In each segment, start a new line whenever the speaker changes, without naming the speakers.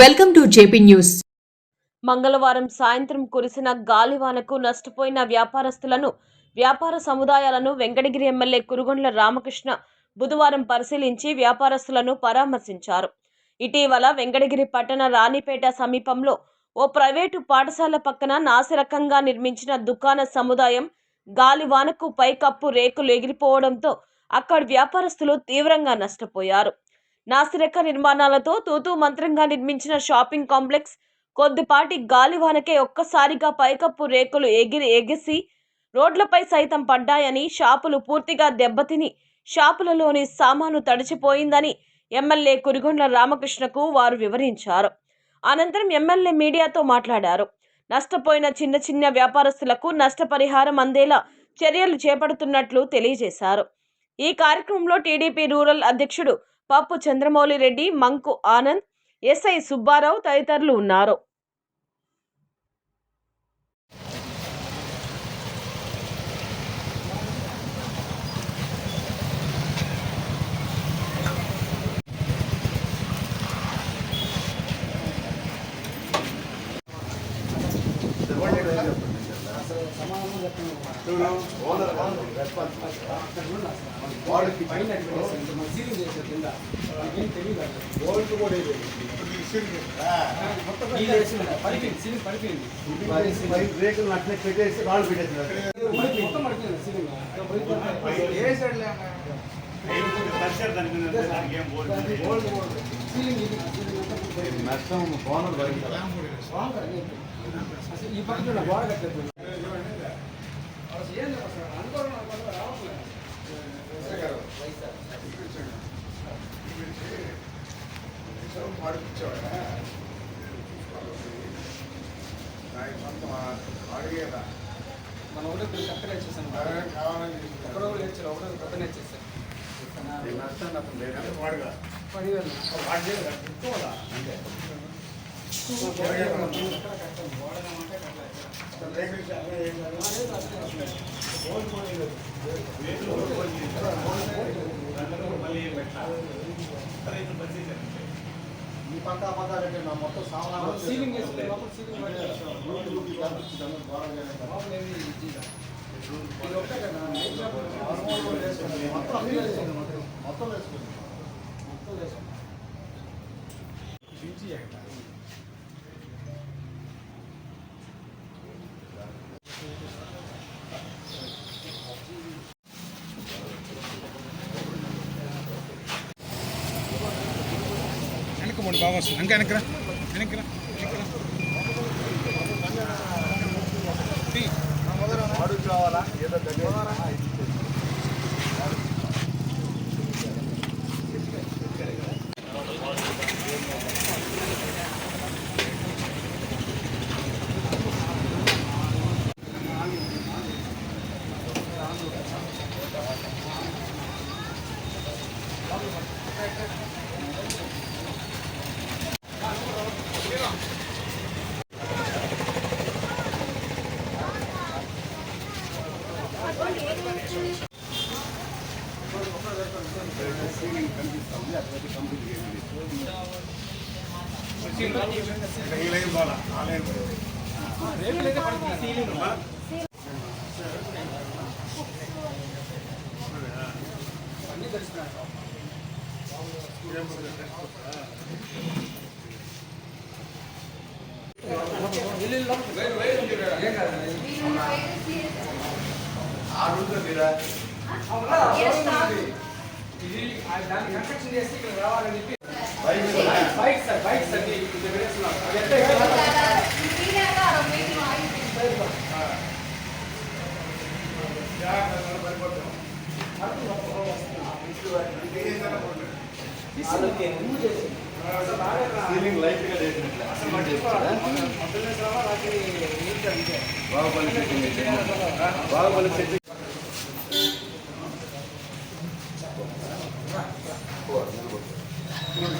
Welcome to JP news.
మంగళవారం సాయంత్రం కురిసిన గాలివానకు నష్టపోయిన వ్యాపారస్తులను వ్యాపార సముదాయాలను వెంకటగిరి ఎమ్మెల్యే కురుగొండ్ల రామకృష్ణ బుధవారం పరిశీలించి వ్యాపారస్తులను పరామర్శించారు. ఇటీవల వెంకటగిరి పట్టణ రాణిపేట సమీపంలో ఓ ప్రైవేటు పాఠశాల పక్కన నాసిరకంగా నిర్మించిన దుకాణ సముదాయం గాలివానకు పైకప్పు రేకులు ఎగిరిపోవడంతో అక్కడి వ్యాపారస్తులు తీవ్రంగా నష్టపోయారు. నాసిరక నిర్మాణాలతో తూతూ మంత్రంగా నిర్మించిన షాపింగ్ కాంప్లెక్స్ కొద్దిపాటి గాలివానకే ఒక్కసారిగా పైకప్పు రేకులు ఎగిరి ఎగిసి రోడ్లపై సైతం పడ్డాయని షాపులు పూర్తిగా దెబ్బతిని షాపులలోని సామాను తడిచిపోయిందని ఎమ్మెల్యే కురిగొండ్ల రామకృష్ణకు వారు వివరించారు. అనంతరం ఎమ్మెల్యే మీడియాతో మాట్లాడారు. నష్టపోయిన చిన్న చిన్న వ్యాపారస్తులకు నష్టపరిహారం అందేలా చర్యలు చేపడుతున్నట్లు తెలియజేశారు. ఈ కార్యక్రమంలో టీడీపీ రూరల్ అధ్యక్షుడు పప్పు చంద్రమౌళి రెడ్డి మంకు ఆనంద్ ఎస్ఐ సుబ్బారావు తదితరులు ఉన్నారు.
వాడికి పైన సీలింగ్ చేసే కింద ఏం తెలియదు గోల్డ్ కూడా ఇది వేసింది పడిపోయింది సీలింగ్ పడిపోయింది
రేకులు అట్లే పెట్టేసి రాళ్ళు పెట్టేసినారు
పడిపోయింది. మొత్తం పడిపోయింది సీలింగ్ గోల్డ్ గోల్డ్ సీలింగ్ ఇది సీలింగ్ అంతా పోయింది.
నష్టం బోనర్ బయట
స్ట్రాంగ్ అది. అసలు ఈ పక్కన ఉన్న గోడ కట్టేది అనుకోవడం అనుకోవడం రావట్లేదు మన ఒకటే పిల్లలు అక్కడే వచ్చేసాను ఎక్కడో కూడా నేర్చారు ఒకటే పెద్ద నేర్చేసారు
నష్టం అతను లేదు
పదివేలు.
ఈ పక్క ఆ పక్క అంటే మొత్తం సామాన్లు
సీలింగ్ మొత్తం వేసుకోండి సీలింగ్ పడేది.
மூணு பாகம் வருஷம்
அங்கே நினைக்கிறேன் நினைக்கிறேன் Thank
you. అయితే పడుతుంది సీలింగ్ అన్నీ తెలుస్తున్నాయి ఇల్లు లోపల ఏం కాదు ఇది ఆ దాన్ని కన్స్ట్రక్షన్ చేసి ఇక్కడ రావాలని చెప్పి బైక్ సార్ బైక్ సార్ ఇది పెట్టేస్తున్నాం అది ఎట్లా ఇక్కడ
సీలింగ్ లైట్ గా చేసినట్లే బాహుబలి సెట్టింగ్ బాహుబలి సెట్టింగ్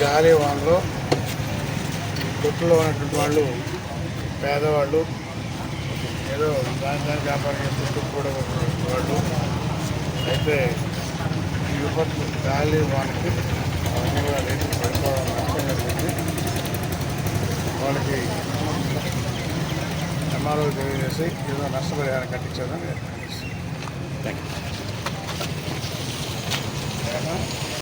గాలి వాళ్ళు కొట్టులో ఉన్నటువంటి వాళ్ళు పేదవాళ్ళు ఏదో దాని దాని వ్యాపారం చేసుకుంటూ కూడా వాళ్ళు అయితే ఈ విపత్తు గాలి వానికి అవన్నీ కూడా పడిపోవడం నష్టం జరిగింది. వాళ్ళకి ఎంఆర్ఓ తెలియజేసి ఏదో నష్టపరిహారం కట్టించేదని థ్యాంక్ యూ